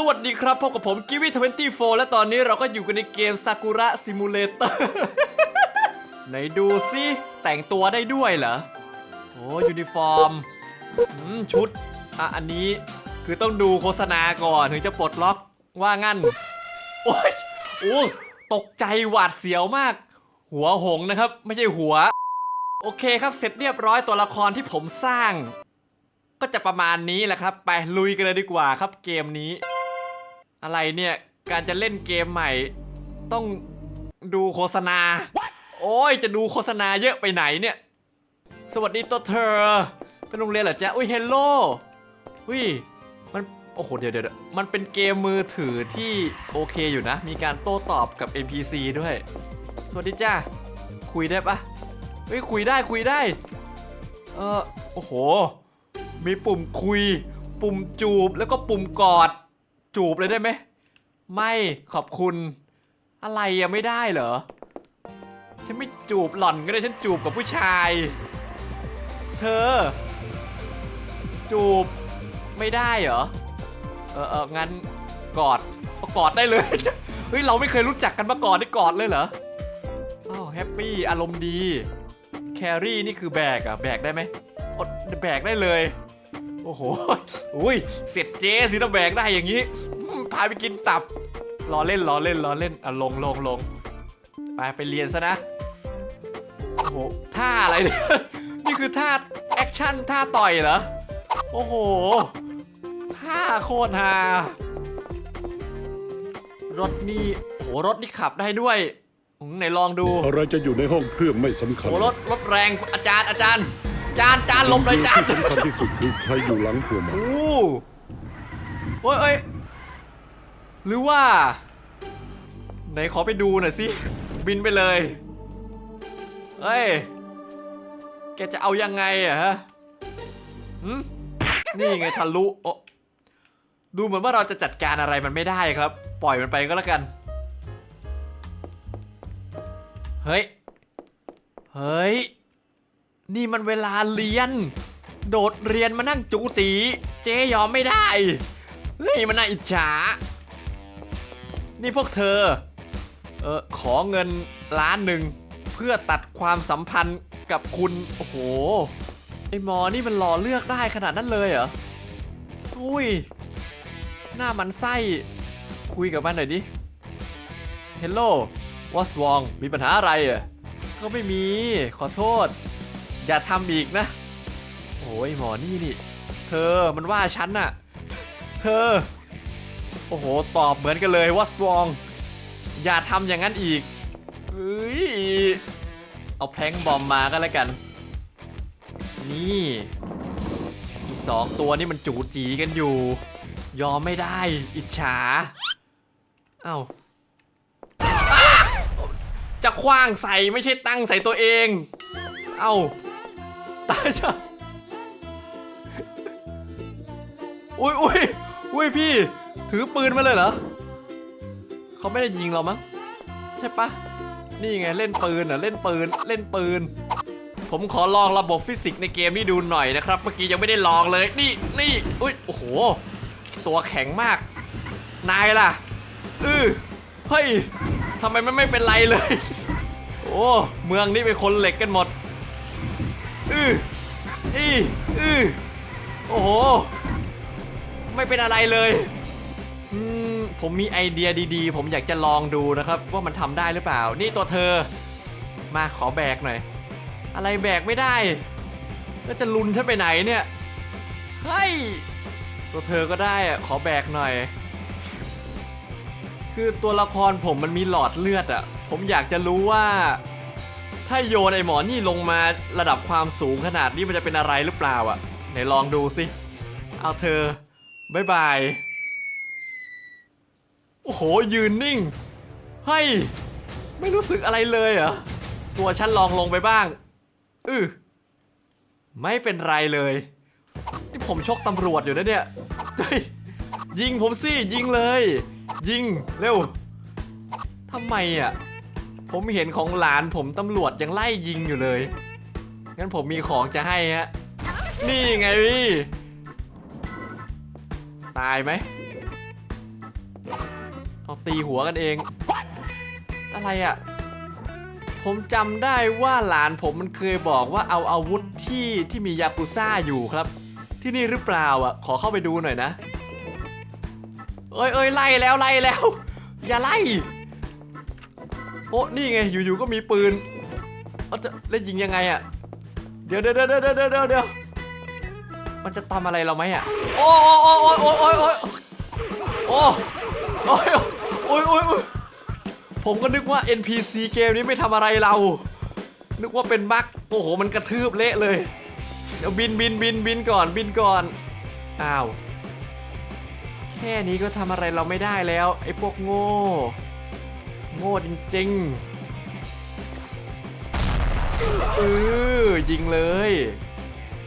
สวัสดีครับพบกับผมกิวี่24และตอนนี้เราก็อยู่กันในเกมซากุระซิมูเลเตอร์ไหนดูสิแต่งตัวได้ด้วยเหรอ โอ้ยูนิฟอร์มอืมชุด อะ อันนี้คือต้องดูโฆษณาก่อนถึงจะปลดล็อกว่างั้น โอ้ยโอ้ตกใจหวาดเสียวมาก หัวหงนะครับ ไม่ใช่หัว โอเคครับเสร็จเรียบร้อยตัวละครที่ผมสร้างก็จะประมาณนี้แหละครับ ไปลุยกันเลยดีกว่าครับเกมนี้ อะไรเนี่ย การจะเล่นเกมใหม่ ต้องดูโฆษณา โอ้ยจะดูโฆษณาเยอะไปไหนเนี่ย สวัสดีตัวเธอ เป็นโรงเรียนเหรอจ๊ะ อุ้ยเฮลโลอุ้ยมัน โอ้โหเดี๋ยวเดี๋ยวเดี๋ยวมันเป็นเกมมือถือที่โอเคอยู่นะ มีการโต้ตอบกับ NPC ด้วย สวัสดีจ้าคุยได้ปะเฮ้ยคุยได้คุยได้ เออโอ้โห มีปุ่มคุย ปุ่มจูบแล้วก็ปุ่มกอด จูบเลยได้ไหม ไม่ขอบคุณ อะไรอะไม่ได้เหรอ ฉันไม่จูบหล่อนก็ได้ฉันจูบกับผู้ชาย เธอ จูบไม่ได้เหรอ เออเอองั้นกอดกอดได้เลย เฮ้ย เราไม่เคยรู้จักกันมาก่อนได้กอดเลยเหรออ้าวแฮปปี้อารมณ์ดี แครี่นี่คือแบกอะแบกได้ไหมอดแบกได้เลย อ้โห อุ้ย เสร็จเจ๊สิถ้าแบกได้อย่างนี้อืมพาไปกินตับรอเล่นรอเล่นรอเล่นอะลงลงลงไปไปเรียนซะนะ โอ้โห ท่าอะไรเนี่ย นี่คือท่าแอคชั่นท่าต่อยเหรอ โอ้โห ท่าโคตรฮารถนี่โอ้โหรถนี่ขับได้ด้วยอืมไหนลองดู อะไรจะอยู่ในห้องเครื่องไม่สำคัญโอ้รถรถแรงอาจารย์อาจารย์อา จารย์อาจารย์หลบเลยอาจารย์ที่สำคัญที่สุดคือใครอยู่หลังพวงมาลัยโอ้โอ้ยเอ้ยหรือว่า ไหนขอไปดูหน่อยสิ บินไปเลยเฮ้ย แกจะเอายังไงอะฮะหืมนี่ไงทะลุโอ้ดูเหมือนว่าเราจะจัดการอะไรมันไม่ได้ครับ ปล่อยมันไปก็แล้วกัน เฮ้ย เฮ้ย นี่มันเวลาเรียน โดดเรียนมานั่งจูจี เจ๊ยอมไม่ได้ เฮ้ยมันน่าอิจฉา นี่พวกเธอ เออขอเงินล้านหนึ่ง เพื่อตัดความสัมพันธ์กับคุณ โอ้โห ไอหมอนี่มันรอเลือกได้ขนาดนั้นเลยเหรอ อุ้ย หน้ามันไส้ คุยกับมันหน่อยดิ Hello what's wrong มีปัญหาอะไรอะก็ไม่มี ขอโทษ อย่าทำอีกนะ โอ้ยหมอนี่นี่ เธอมันว่าฉันน่ะ เธอ โอ้โห ตอบเหมือนกันเลยว่า strong อย่าทำอย่างนั้นอีกเอ้ยเอาแพลงบอมมาก็แล้วกัน นี่อีสองตัวนี่มันจูจีกันอยู่ ยอมไม่ได้ อิจฉา เอา้าจะคว้างใส่ไม่ใช่ตั้งใส่ตัวเอง เอ้า ตายจ้ะอุ้ยอุ้ยอุ้ยพี่ ถือปืนมาเลยเหรอเขาไม่ได้ยิงเรามั้งใช่ปะนี่ไงเล่นปืนอะเล่นปืนเล่นปืน ผมขอลองระบบฟิสิกส์ในเกมนี้ดูหน่อยนะครับ เมื่อกี้ยังไม่ได้ลองเลยนี่นี่อุ้ยโอ้โห ตัวแข็งมาก นายล่ะอือเฮ้ยทำไมมันไม่เป็นไรเลย โอ้เมืองนี้เป็นคนเหล็กกันหมด อืออีอือโอ้โห ไม่เป็นอะไรเลยอืมผมมีไอเดียดีๆ ผมอยากจะลองดูนะครับ ว่ามันทำได้หรือเปล่า นี่ตัวเธอ มาขอแบกหน่อย อะไรแบกไม่ได้ แล้วจะลุนฉันไปไหนเนี่ยเฮ้ยตัวเธอก็ได้อะขอแบกหน่อย คือตัวละครผมมันมีหลอดเลือดอะผมอยากจะรู้ว่า ถ้าโยนไอหมอนี่ลงมาระดับความสูงขนาดนี้มันจะเป็นอะไรหรือเปล่าอะไหนลองดูสิ เอาเธอบายบาย โอ้โห ยืนนิ่งเฮ้ยไม่รู้สึกอะไรเลยเหรอ ตัวฉันลองลงไปบ้าง อือไม่เป็นไรเลย นี่ผมชกตำรวจอยู่นะเนี่ยเฮ้ยยิงผมสิ ยิงเลย ยิง เร็วทำไมอะ ผมเห็นของหลานผมตำรวจยังไล่ยิงอยู่เลย งั้นผมมีของจะให้ฮะ นี่ไงพี่ ตายไหมเอาตีหัวกันเอง อะไรอะ่ะ ผมจำได้ว่าหลานผมมันเคยบอกว่าเอาอาวุธที่ที่มียากุซ่าอยู่ครับ ที่นี่หรือเปล่าอะ ขอเข้าไปดูหน่อยนะ เอ้ยเอ้ยไล่แล้วไล่แล้ว อย่าไล่ โอ้นี่ไงอยู่ๆก็มีปืนเอาจะเล่นยิงยังไงอะเดี๋ยวเดี๋ยวเดี๋ยวเดี๋ยวเดี๋ยวเดี๋ยวมันจะทำอะไรเราไหมอะโอ้โอ้โอ้โอ้โอ้โอ้โอ้โอ้โอ้โอ้ยโอ้ยโอ้ยผมก็นึกว่า NPC เกมนี้ไม่ทำอะไรเรา นึกว่าเป็นบั๊กโอ้โห มันกระทืบเละเลย เดี๋ยวบินบินบินบินก่อนบินก่อน อ้าว แค่นี้ก็ทำอะไรเราไม่ได้แล้ว ไอ้พวกโง่ โง่จริงๆเออยิงเลย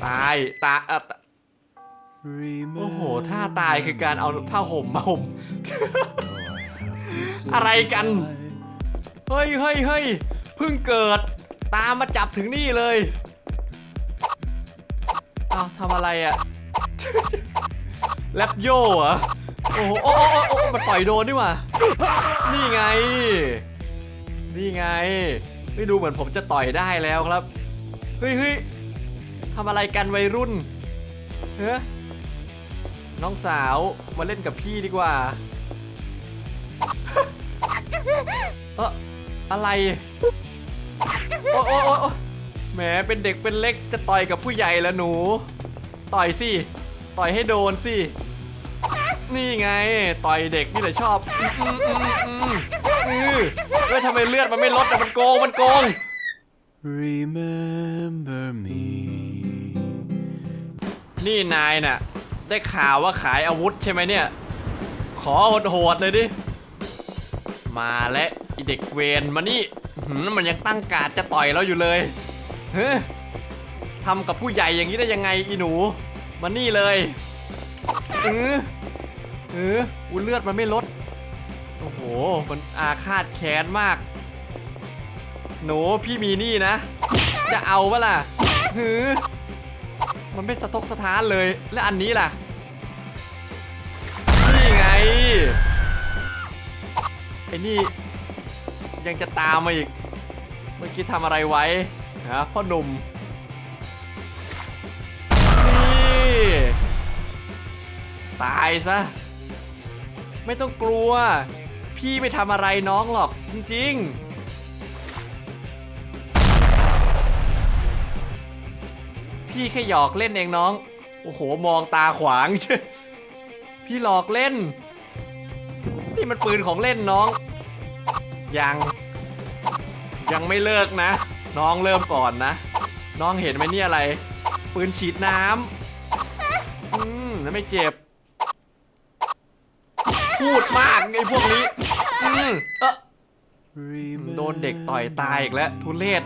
ตายตาอะตะโอ้โหท่าตายคือการเอาผ้าห่มมาห่ม อะไรกัน เฮ้ยเฮ้ยเฮ้ยเพิ่งเกิด ตามมาจับถึงนี่เลย เอาทำอะไรอะแลปโย่เหรอ โอ้โหโอ้โอ้โอ้มันต่อยโดนนี่หว่านี่ไง นี่ไง ไม่ดูเหมือนผมจะต่อยได้แล้วครับ เฮ้ยเฮ้ยทำอะไรกันวัยรุ่นเฮ้ยน้องสาวมาเล่นกับพี่ดีกว่า เอออะไร โอ้โอ้โอ้โอ้แหมเป็นเด็กเป็นเล็กจะต่อยกับผู้ใหญ่แล้วหนู ต่อยสิ ต่อยให้โดนสิ นี่ไง ต่อยเด็กนี่แหละชอบอืมอืมอืมอืมอืมเฮ้ยทำไมเลือดมันไม่ลดอะมันโกงมันโกง Remember me. นี่นายน่ะ ได้ข่าวว่าขายอาวุธใช่ไหมเนี่ย ขอโหดๆเลยดิ มาและไอเด็กเวนมานี่หืมมันยังตั้งการดจะต่อยเราอยู่เลยเฮ้ยทำกับผู้ใหญ่อย่างนี้ได้ยังไงอีหนู มานี่เลยเออ เอออุยเลือดมันไม่ลด โอ้โห มันอาฆาตแค้นมาก หนูพี่มีนี่นะ จะเอาปะล่ะหือมันไม่สะทกสะท้านเลย และอันนี้ล่ะ นี่ไง ไอ้นี่ ยังจะตามมาอีก เมื่อกี้ทำอะไรไว้ฮะพ่อหนุ่ม นี่ ตายซะ ไม่ต้องกลัว พี่ไม่ทำอะไรน้องหรอกจริงๆพี่แค่หยอกเล่นเองน้อง โอ้โห มองตาขวาง พี่หลอกเล่น นี่มันปืนของเล่นน้อง ยัง ยังไม่เลิกนะ น้องเริ่มก่อนนะ น้องเห็นไหมนี่อะไร ปืนฉีดน้ำ อืมแล้วไม่เจ็บ พูดมากไอ้พวกนี้อืมเออ Remember โดนเด็กต่อยตายอีกแล้วทุเรศ